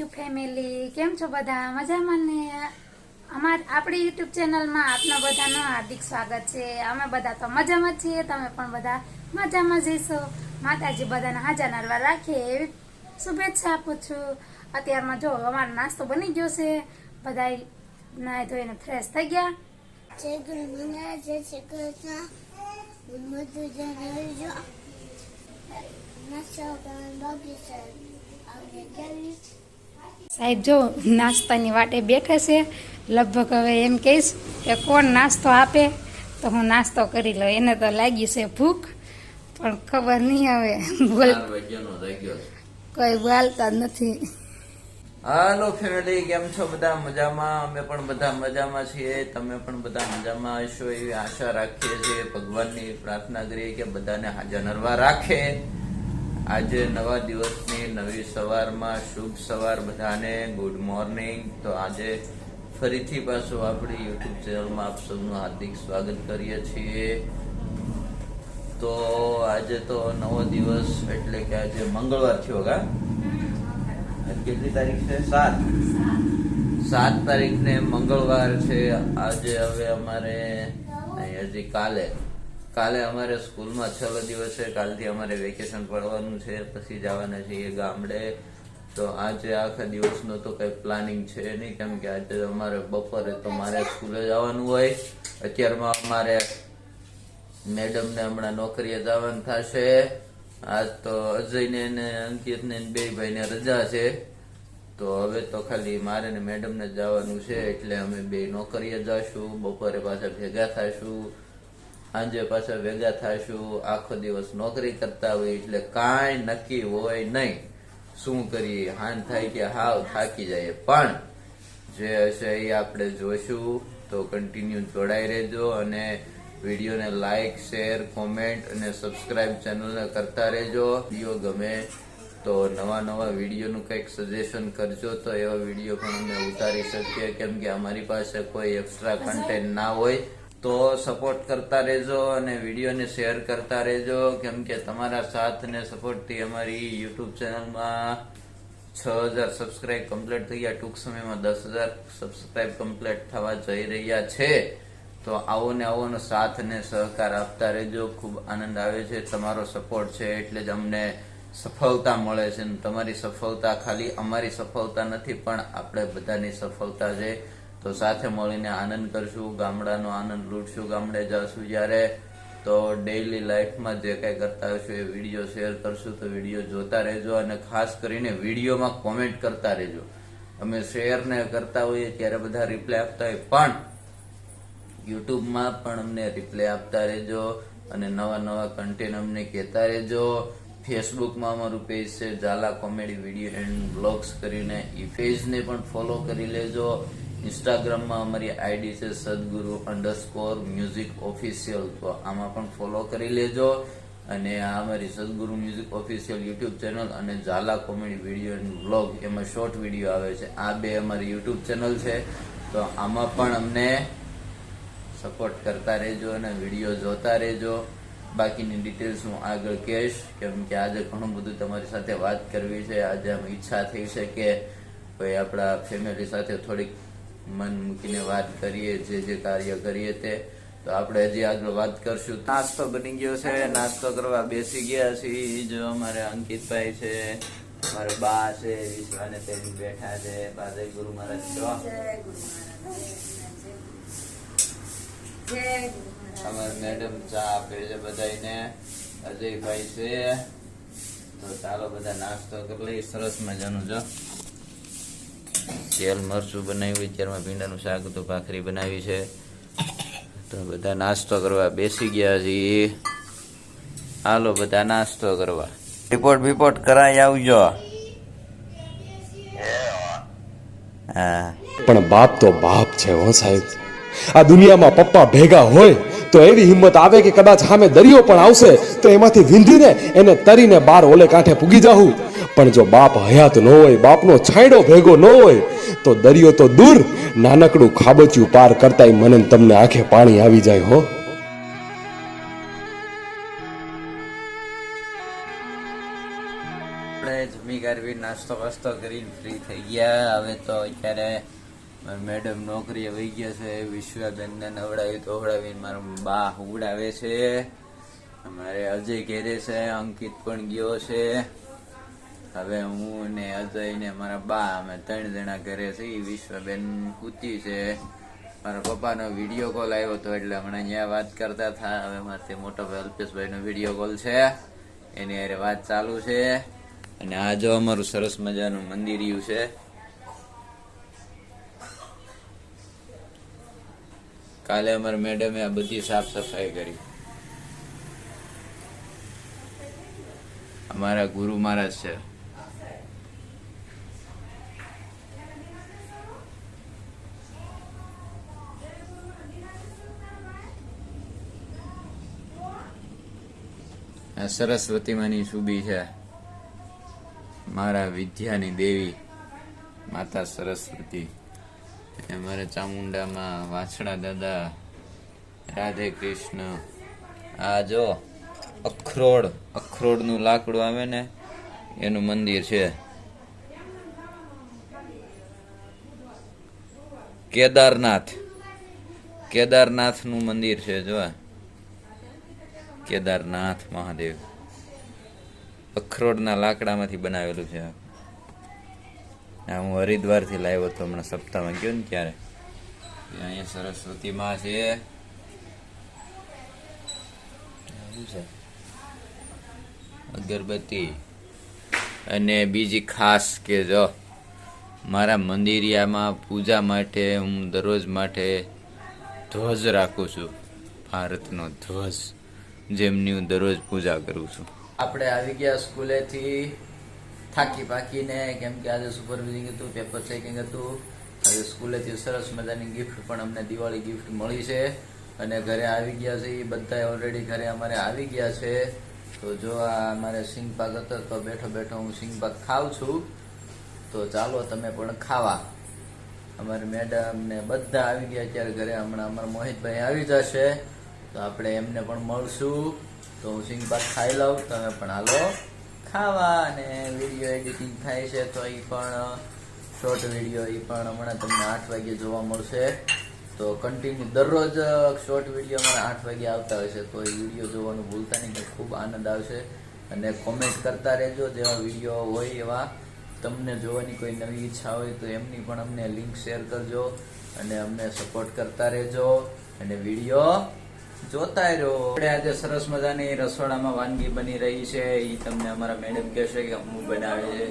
YouTube family, કેમ છો બધા? મજામાં ને? અમાર, આપણી યુટ્યુબ ચેનલમાં આપના બધાનું હાર્દિક સ્વાગત છે. અમે બધા તો મજામાં છીએ, તમે પણ બધા મજામાં જઈશો માતાજી બધાને હાજર નરવા રાખે એવી શુભેચ્છા આપું છું. અત્યારમાં જો અમારો નાસ્તો બની ગયો છે. બધા નાહી ધોઈને ફ્રેશ થઈ ગયા. જય ગુરુ જય શ્રી કૃષ્ણ. મધુ જણાવજો છે. આપણે કેવી? સાહેબ જો નાસ્તાની વાટે બેઠે છે લગભગ હવે એમ કહીશ કે કોણ નાસ્તો આપે તો હું નાસ્તો કરી લઉં. એને તો લાગ્યું છે ભૂખ પણ ખબર નહીં હવે. બોલ. કોઈ બોલતા નથી. હાલો ફેમિલી કેમ છો? બધા મજામાં? અમે પણ બધા મજામાં છીએ. તમે પણ બધા મજામાં હશો એવી આશા રાખીએ છીએ. ભગવાનની પ્રાર્થના કરીએ કે બધાને હાજર નરવા રાખે. આજે નવા દિવસની નવી સવારમાં શુભ સવાર બધાને ગુડ મોર્નિંગ તો આજે ફરીથી પાછું આપણી યુટ્યુબ ચેનલમાં આપ સૌનું હાર્દિક સ્વાગત કરીએ છીએ. તો આજે તો નવો દિવસ એટલે કે આજે મંગળવાર થયો કા? કેટલી તારીખ છે? સાત. સાત તારીખ ને મંગળવાર છે. આજે હવે અમારે અહીં હજી કાલે કાલે અમારે સ્કૂલમાં છેલ્લો દિવસ છે. કાલથી અમારે વેકેશન પડવાનું છે. પછી જવાના છીએ ગામડે. તો આજે આખા દિવસનો તો કઈ પ્લાનિંગ છે નહીં. કેમ કે આજે અમારે બપોરે તો મારે સ્કૂલે જવાનું હોય. અત્યારમાં અમારે મેડમને હમણાં નોકરીએ જવાનું થશે. આજ તો અજયને ને અંકિતને બે ભાઈને રજા છે. તો હવે તો ખાલી મારે ને મેડમને જવાનું છે. એટલે અમે બે નોકરીએ જશું. બપોરે પાછા ભેગા થાશું. સાંજે પાછા ભેગા થશું, આખો દિવસ નોકરી કરતા હોય એટલે કાંઈ નક્કી હોય નહીં. શું કરીએ? હાન થાય કે હાવ થાકી જાય પણ જે હશે એ આપણે જોઈશું. તો કન્ટિન્યુ જોડાઈ રહેજો અને વિડીયોને લાઇક શેર કોમેન્ટ અને સબસ્ક્રાઇબ ચેનલને કરતા રહેજો. વીડિયો ગમે તો નવા નવા વિડીયોનું કંઈક સજેશન કરજો તો એવા વીડિયો પણ અમે ઉતારી શકીએ. કેમ કે અમારી પાસે કોઈ એક્સ્ટ્રા કન્ટેન્ટ ના હોય. તો સપોર્ટ કરતા રહેજો અને વિડીયોને શેર કરતા રહેજો. કેમ કે તમારા સાથ અને સપોર્ટથી અમારી યુટ્યુબ ચેનલમાં છ હજાર સબસ્ક્રાઇબ કમ્પ્લીટ થઈ ગયા. ટૂંક સમયમાં દસ હજાર સબસ્ક્રાઇબ કમ્પ્લીટ થવા જઈ રહ્યા છે. તો આવો ને આવો સાથ અને સહકાર આપતા રહેજો. ખૂબ આનંદ આવે છે. તમારો સપોર્ટ છે એટલે જ અમને સફળતા મળે છે. તમારી સફળતા ખાલી અમારી સફળતા નથી, પણ આપણે બધાની સફળતા છે. તો સાથે મળીને આનંદ કરશું, ગામડાનો આનંદ લૂંટશું, ગામડે જશું. જ્યારે તો ડેઈલી લાઈફમાં જે કંઈ કરતા હશું એ વીડિયો શેર કરશું. તો વીડિયો જોતા રહેજો અને ખાસ કરીને વિડીયોમાં કોમેન્ટ કરતા રહેજો. અમે શેર ને કરતા હોઈએ ત્યારે બધા રિપ્લાય આપતા હોય. પણ યુટ્યુબમાં પણ અમને રિપ્લાય આપતા રહેજો અને નવા નવા કન્ટેન્ટ અમને કહેતા રહેજો. ફેસબુકમાં અમારું પેજ છે, Zala comedy video and blogs કરીને. એ પેજને પણ ફોલો કરી લેજો. ઇન્સ્ટાગ્રામમાં અમારી આઈડી છે સદગુરુ અંડરસ્કોર મ્યુઝિક ઓફિશિયલ તો આમાં પણ ફોલો કરી લેજો. અને આ અમારી સદગુરુ મ્યુઝિક ઓફિશિયલ યુટ્યુબ ચેનલ અને Zala comedy video and blog એમાં શોર્ટ વીડિયો આવે છે. આ બે અમારી યુટ્યુબ ચેનલ છે. તો આમાં પણ અમને સપોર્ટ કરતા રહેજો અને વીડિયો જોતા રહેજો. બાકીની ડિટેલ્સ હું આગળ કહીશ, કેમ કે આજે ઘણું બધું તમારી સાથે વાત કરવી છે. આજે આમ ઈચ્છા થઈ છે કે ભાઈ આપણા ફેમિલી સાથે થોડીક મન મૂકીને વાત કરીએ જે જે કાર્ય કરીએ તે તો આપણે હજી આગળ વાત કરશું. નાસ્તો બની ગયો છે. નાસ્તો કરવા બેસી ગયા છીએ. જો અમારે અંકિતભાઈ છે મારે બા છે વિશ્વાને તેની બેઠા છે. બાદે ગુરુ મહારાજ. જો. અમારે મેડમ ચા આપે છે બધાને અજયભાઈ છે. તો ચાલો બધા નાસ્તો કરી લઈએ. સરસ મજાનું જો. તેલ મરચું બનાવ્યું ત્યારમાં ભીંડાનું શાક તો ભાખરી બનાવી છે. તો બધા નાસ્તો કરવા બેસી ગયા છીએ. હાલો બધા નાસ્તો કરવા. રિપોર્ટ બિપોર્ટ કરાવી આવજો. હા. પણ બાપ તો બાપ છે હો સાહેબ. આ દુનિયામાં પપ્પા ભેગા હોય તો એવી હિંમત આવે કે કદાચ સામે દરિયો પણ આવશે, તો એમાંથી વિંધીને એને તરીને બાર ઓલે કાંઠે પૂગી જાઉં પણ જો બાપ હયાત ન હોય, બાપનો છાંયડો ભેગો ન હોય, તો દરિયો તો દૂર, નાનકડું ખાબચ્યું પાર કરતા મને તમને આંખે પાણી આવી જાય હો. જમી ગરવી નાસ્તો વાસ્તો કરીને ફ્રી થઈ ગયા. હવે તો અત્યારે મેડમ નોકરીએ વહી ગયા છે, વિશ્વાબેનને નવડાવી તોવડાવીને મારું બા ઉગડાવે છે. અમારે અજય ઘેરે છે, અંકિત પણ ગયો છે. હવે હું ને અજય ને મારા બા, અમે ત્રણ જણા ઘરે છીએ વિશ્વબેન કૂતી છે. મારા પપ્પાનો વીડિયો કોલ આવ્યો હતો, એટલે હમણાં અહીંયા વાત કરતા હતા હવે મારે મોટો ભાઈ અલ્પેશભાઈનો વીડિયો કોલ છે. એની અરે વાત ચાલુ છે. અને આ જો અમારું સરસ મજાનું મંદિરિયું છે. કાલે અમારા મેડમે આ બધી સાફ સફાઈ કરી. અમારા ગુરુ મહારાજ છે. આ સરસ્વતી માની સુબી છે. મારા વિદ્યાની દેવી, માતા સરસ્વતી. અમારા ચામુંડામાં વાછડા દાદા, રાધે કૃષ્ણ. આ જો, અખરોડ, અખરોડનું લાકડું આવે ને, એનું મંદિર છે. કેદારનાથ. કેદારનાથનું મંદિર છે, જો. કેદારનાથ મહાદેવ. અખરોડના લાકડામાંથી બનાવેલું છે હું હરિદ્વારથી લાવ્યો હતો હમણાં સપ્તાહમાં, ગયો ને ત્યારે. અહીંયા સરસ્વતી માં છે. અગરબત્તી. અને બીજી ખાસ કે જો, મારા મંદિરિયામાં પૂજા માટે હું દરરોજ માટે ધ્વજ રાખું છું. ભારતનો ધ્વજ, જેમની હું દરરોજ પૂજા કરું છું. આપણે આવી ગયા સ્કૂલેથી થાકી પાકીને કેમ કે આજે સુપરવિઝિંગ હતું પેપર ચેકિંગ હતું. આજે સ્કૂલેથી સરસ મજાની ગિફ્ટ પણ અમને દિવાળી ગિફ્ટ મળી છે. અને ઘરે આવી ગયા છે એ બધા ઓલરેડી ઘરે અમારે આવી ગયા છે. તો જો આ અમારે સિંગ પાક હતો, તો બેઠો બેઠો હું સિંગ ખાઉં છું. તો ચાલો, તમે પણ ખાવા. અમારી મેડમ ને બધા આવી ગયા અત્યારે ઘરે. હમણાં અમારા મોહિતભાઈ આવી જશે. તો આપણે એમને પણ મળશું. તો હું સિંગ ખાઈ લઉં, તમે પણ હાલો. ખાવા અને વીડિયો એડિટિંગ થાય છે, તો એ પણ શોર્ટ વીડિયો એ પણ હમણાં તમને આઠ વાગે જોવા મળશે. તો કન્ટિન્યુ દરરોજ શોર્ટ વીડિયો અમારા આઠ વાગે આવતા હોય છે, તો એ વીડિયો જોવાનું ભૂલતા નહીં ખૂબ આનંદ આવશે. અને કોમેન્ટ કરતા રહેજો, જેવા વીડિયો હોય એવા. તમને જોવાની કોઈ નવી ઈચ્છા હોય તો એમની પણ અમને લિંક શેર કરજો અને અમને સપોર્ટ કરતા રહેજો. અને વીડિયો જોતા રહો આપણે આજે સરસ મજાની રસોડામાં વાનગી બની રહી છે. એ તમને અમારા મેડમ કહેશે કે હું બનાવે છે.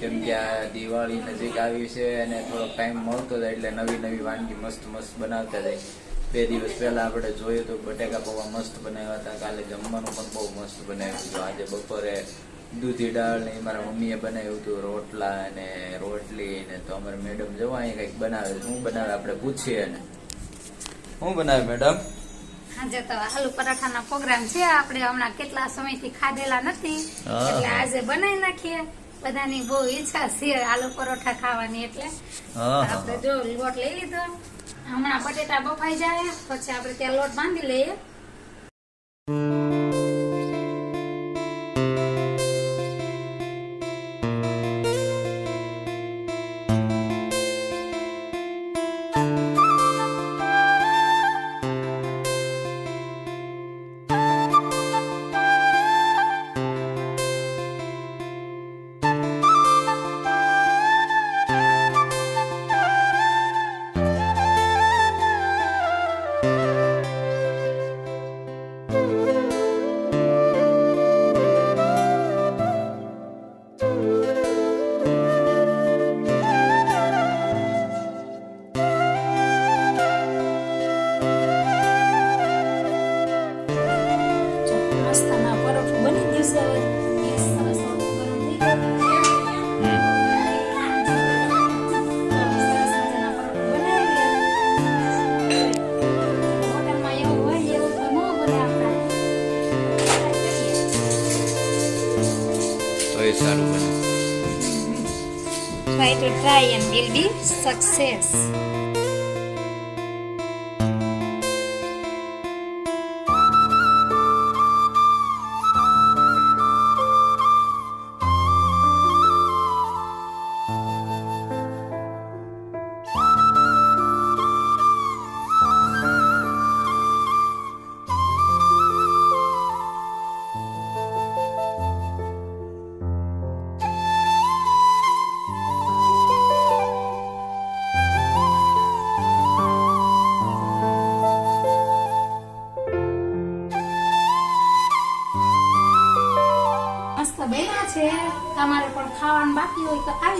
કેમ કે આ દિવાળી નજીક આવી છે અને થોડો ટાઈમ મળતો જાય એટલે નવી નવી વાનગી મસ્ત મસ્ત બનાવતા જાય. બે દિવસ પહેલા આપણે જોયું તો બટેકા પૌવા મસ્ત બનાવ્યા હતા. કાલે જમવાનું પણ બહુ મસ્ત બનાવ્યું હતું. આજે બપોરે દૂધી દાળ ને મારા મમ્મીએ બનાવ્યું હતું, રોટલા અને રોટલી ને તો અમારા મેડમ જવા અહીં કંઈક બનાવે. શું બનાવે, આપણે પૂછીએ ને શું બનાવે મેડમ આજે તો આલુ પરાઠાના પ્રોગ્રામ છે. આપણે હમણાં કેટલા સમયથી ખાધેલા નથી. એટલે આજે બનાવી નાખીએ. બધાની બહુ ઈચ્છા છે આલુ પરોઠા ખાવાની એટલે. આપણે જો લોટ લઈ લીધો. હમણાં બટેટા બફાઈ જાય. પછી આપણે ત્યાં લોટ બાંધી લઈએ. એ સારું બને Try to try and will be success.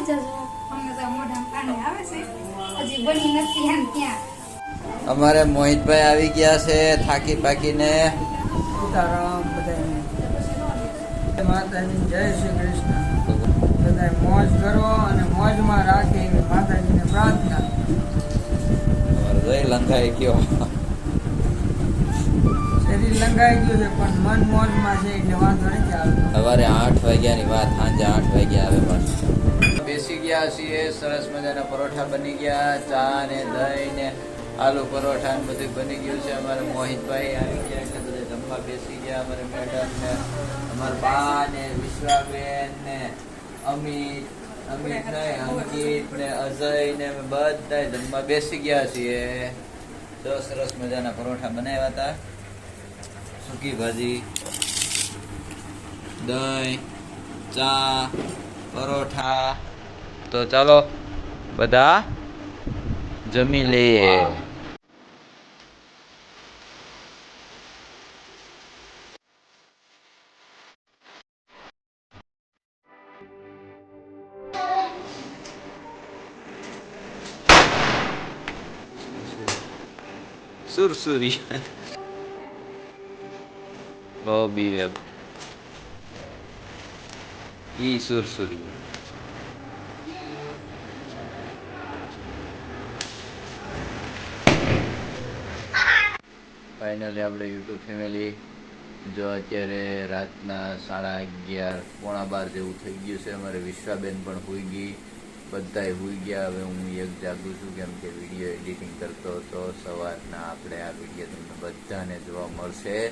આવી જજો. અમને તો મોઢામાં પાણી આવે છે. હજી બની નથી એમ ત્યાં અમારે મોહિતભાઈ આવી ગયા છે થાકી પાકીને. સીતારામ બધાને માતાજી જય શ્રી કૃષ્ણ. બધાએ મોજ કરો અને મોજમાં રાખે માતાજીને પ્રાર્થના. જય લંકાઈ ગયો. શરીર લંગાઈ ગયું છે પણ મન મોજમાં છે એટલે વાંધો નથી આવતો. સવારે આઠ વાગ્યાની વાત સાંજે આઠ વાગ્યા આવે બેસી ગયા છીએ સરસ મજાના પરોઠા બની ગયા, ચા ને દહીં ને આલુ પરોઠા ને બધું બની ગયું છે. અમારે મોહિતભાઈ આવી ગયા એટલે બધા જમવા બેસી ગયા. અમારે મેડમ ને, અમારા બા ને, વિશ્વાબેન ને, અમિત અમિત ને, અંકિત ને, અજય ને, અમે બધા જમવા બેસી ગયા છીએ. તો સરસ મજાના પરોઠા બનાવ્યા હતા. સૂકી ભાજી, દહીં, ચા, પરોઠા તો ચાલો બધા જમી લઈએ. સુરસુરી. લોબી વેબ. ઈ સુરસુરી. ફાઇનલી આપણે યુટ્યુબ ફેમિલી, જો અત્યારે રાતના સાડા અગિયાર, પોણા બાર જેવું થઈ ગયું છે. અમારે વિશ્વાબેન પણ હોઈ ગઈ. બધાય હોઈ ગયા. હવે હું એક જાગું છું કેમ કે વીડિયો એડિટિંગ કરતો હતો. સવારના આપણે આ વીડિયો તમને બધાને જોવા મળશે.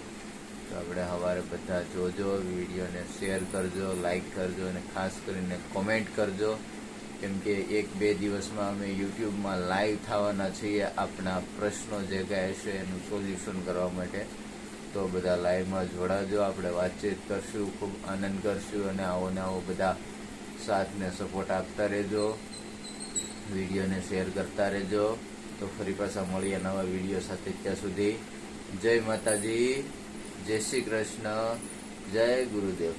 તો આપણે સવારે બધા જોજો, વિડીયોને શેર કરજો લાઈક કરજો અને ખાસ કરીને કોમેન્ટ કરજો. કેમ કે એક બે દિવસમાં અમે યુટ્યુબમાં લાઈવ થવાના છીએ આપણા પ્રશ્નો જે કહે છે એનું સોલ્યુશન કરવા માટે. તો બધા લાઈવમાં જોડાજો આપણે વાતચીત કરશું, ખૂબ આનંદ કરશું અને આવો ને આવો બધા સાથને સપોર્ટ આપતા રહેજો, વિડીયોને શેર કરતા રહેજો. તો ફરી પાછા મળીએ નવા વીડિયો સાથે ત્યાં સુધી. જય માતાજી, જય શ્રી કૃષ્ણ, જય ગુરુદેવ.